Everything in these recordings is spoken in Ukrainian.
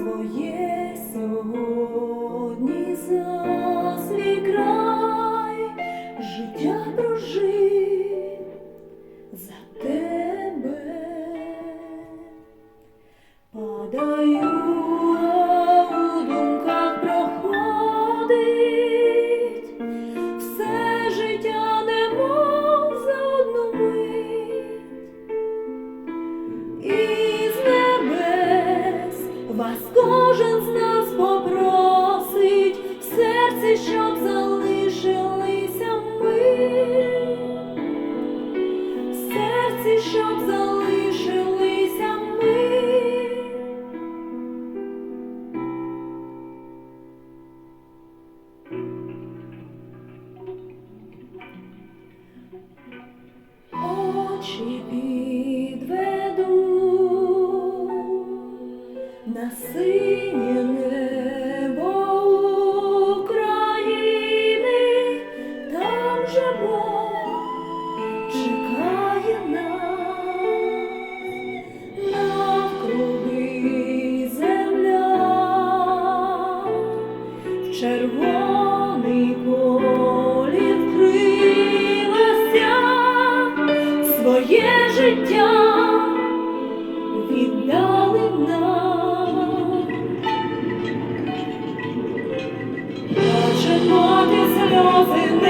своє сьогодні за край життя прожив. Вас кожен з нас попросить в серці, щоб залишилися ми, в серці, щоб залишилися червоний колі вкрилася своє життя віддали нам. Плаче сльози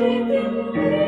Thank you.